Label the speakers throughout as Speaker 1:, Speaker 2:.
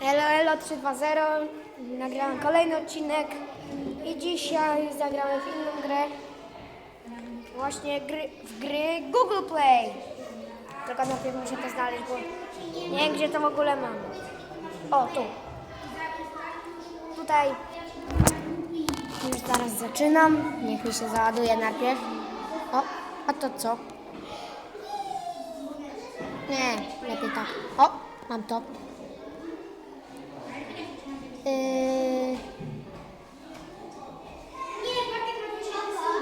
Speaker 1: Elo Elo 320, nagrałem kolejny odcinek i dzisiaj zagramy w inną grę. Właśnie gry, w gry Google Play. Tylko najpierw muszę to znaleźć, bo nie wiem gdzie to w ogóle mam. O, tu. Tutaj już zaraz zaczynam. Niech mi się załaduje najpierw. O, a to co? Nie, lepiej tak. O, mam to. Yy...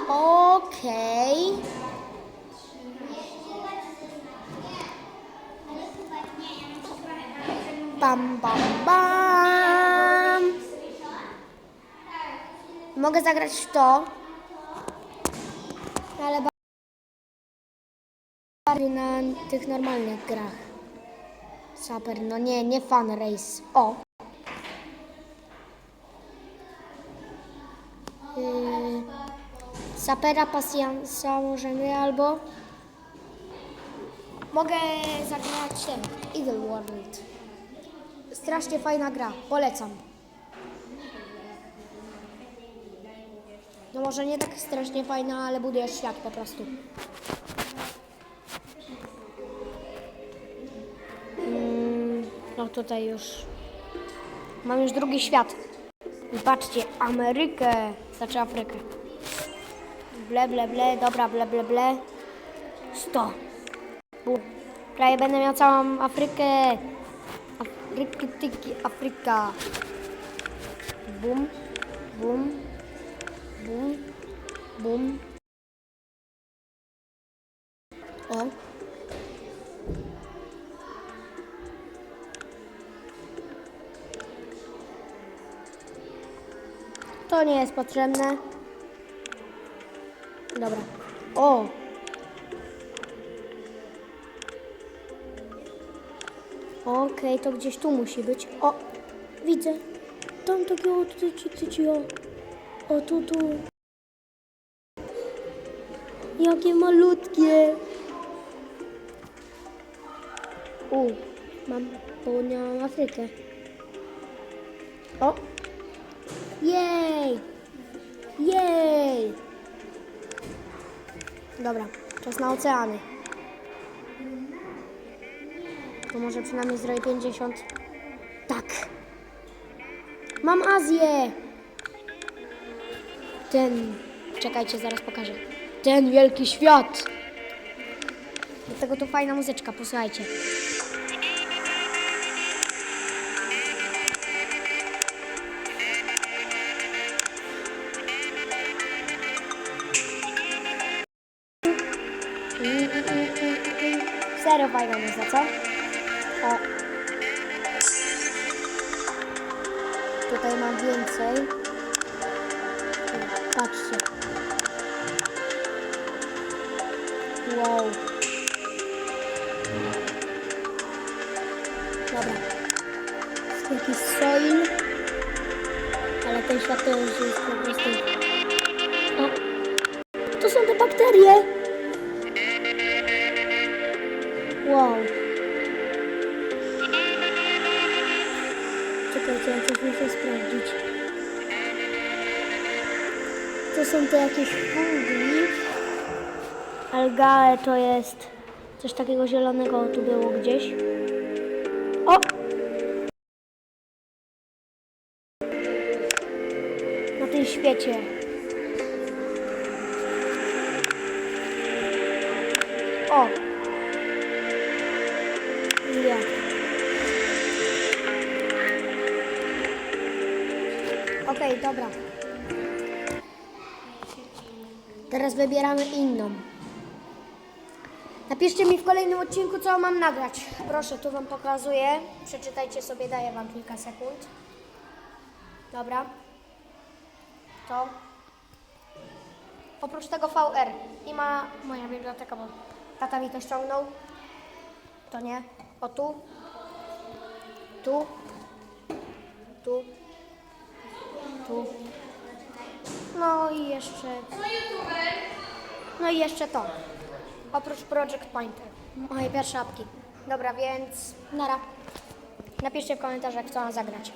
Speaker 1: Okej. Bam, bam, bam. Mogę zagrać w to, ale ba- bardziej na tych normalnych grach. Super, no nie, nie fan race. O. Sapera Pasjansa możemy albo mogę zagrać ten Eagle World. Strasznie fajna gra, polecam. No może nie tak strasznie fajna, ale budujesz świat po prostu. Mm, no tutaj już mam już drugi świat. I patrzcie, Amerykę, znaczy Afrykę. Ble, ble, ble, dobra, ble, ble, ble. 100. Bum. Prawie będę miał całą Afrykę. Afryki, tyki, Afryka. Bum, bum, bum, bum. O. To nie jest potrzebne. Dobra. O! Okej, to gdzieś tu musi być. O! Widzę. Tam takiego, tu, tu, tu, tu, o. O, tu, tu. Jakie malutkie. U, mam południową Afrykę. O! Jej! Dobra, czas na oceany. To może przynajmniej zrobię 50. Tak. Mam Azję! Ten. Czekajcie, zaraz pokażę. Ten wielki świat! Dlatego tu fajna muzyczka, posłuchajcie. Serio fajna muza, co? O. Tutaj mam więcej. Patrzcie. Wow. Dobra. Jest jakiś soil. Ale ten świat już jest po prostu... O. To są te bakterie. Wow. Czekajcie, ja coś muszę sprawdzić. To są te jakieś fungi. Algae to jest coś takiego zielonego tu było gdzieś. O! Na tym świecie. O! Okej, dobra. Teraz wybieramy inną. Napiszcie mi w kolejnym odcinku, co mam nagrać. Proszę, tu Wam pokazuję. Przeczytajcie sobie, daję Wam kilka sekund. Dobra. To. Oprócz tego VR i ma moja biblioteka, bo tata mi to ściągnął. To nie. O tu. Tu. Tu. Tu. No i jeszcze. No i jeszcze to. Oprócz Project Pointer. Moje pierwsze apki. Dobra, więc nara. Napiszcie w komentarzach, co mam zagrać.